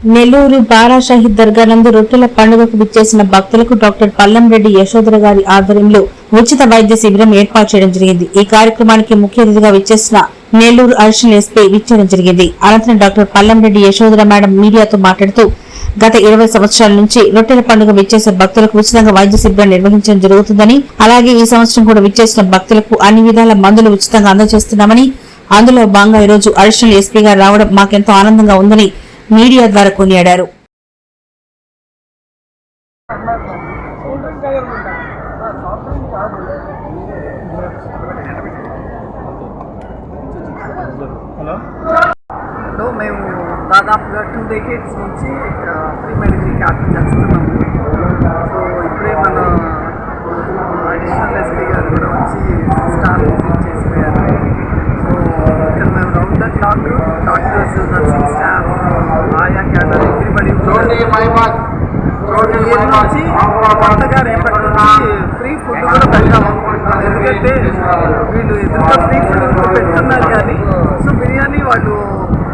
నెల్లూరు బారా షహీద్ దర్గా నందు రొట్టెల పండుగకు విచ్చేసిన భక్తులకు డాక్టర్ పల్లంరెడ్డి యశోధర గారి ఆధ్వర్యంలో ఉచిత వైద్య శిబిరం ఏర్పాటు చేయడం జరిగింది. ఈ కార్యక్రమానికి ముఖ్య అతిథిగా విచ్చేసిన నెల్లూరు అడిషనల్ ఎస్పీ విచ్చేయడం జరిగింది. అనంతరం డాక్టర్ పల్లంరెడ్డి యశోధర మేడం మీడియాతో మాట్లాడుతూ గత ఇరవై సంవత్సరాల నుంచి రొట్టెల పండుగ విచ్చేసిన భక్తులకు ఉచితంగా వైద్య శిబిరం నిర్వహించడం జరుగుతుందని అలాగే ఈ సంవత్సరం కూడా విచ్చేసిన భక్తులకు అన్ని విధాల మందులు ఉచితంగా అందజేస్తున్నామని అందులో భాగంగా ఈరోజు అడిషనల్ ఎస్పీగా రావడం మాకెంతో ఆనందంగా ఉందని మీడియా ద్వారా కొనియాడారు. మేము దాదాపుగా టూ డెకేట్స్ నుంచి ఫ్రీ మెడికల్ క్యాంప్ చేస్తున్నాము సో ఇప్పుడే మన అడిషనల్ ఎస్పీ గారు కూడా వచ్చి స్టార్ విజిట్ చేసిపోయారు సో ఇక్కడ మేము round the clock doctors nursing staff ఆయా క్యాడర్ ఎవ్రీబడి ఇయర్ నుంచి కొత్తగా రేపటి నుంచి ఫ్రీ ఫుడ్ కూడా ఎందుకంటే వీళ్ళు ఎదురుగా ఫ్రీ ఫుడ్ కూడా పెడుతున్నారు కానీ సో బిర్యానీ వాళ్ళు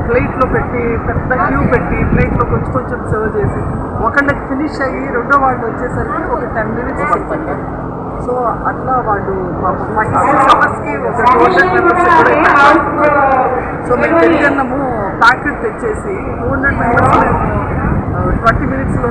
ప్లేట్లో పెట్టి పెద్ద క్యూ పెట్టి ప్లేట్లో కొంచెం కొంచెం సర్వ్ చేసి ఒకళ్ళకి ఫినిష్ అయ్యి రెండో వాళ్ళు వచ్చేసరికి ఒక టెన్ మినిట్స్ పడుతుంది. సో అట్లా వాళ్ళు ఫైవ్ సిక్స్ అవర్స్కి ఒక టోటల్ మెంబర్స్ సో మేము పెరిగన్నము ప్యాకెట్ తెచ్చేసి టూ హండ్రెడ్ మెంబర్స్ ట్వంటీ మినిట్స్లో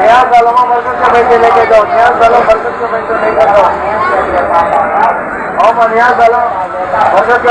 नया सालों में वर्षों से बैठे लेके जाओ नया सालों वर्षों से बैठे लेके जाओ और नया सालों वर्षों के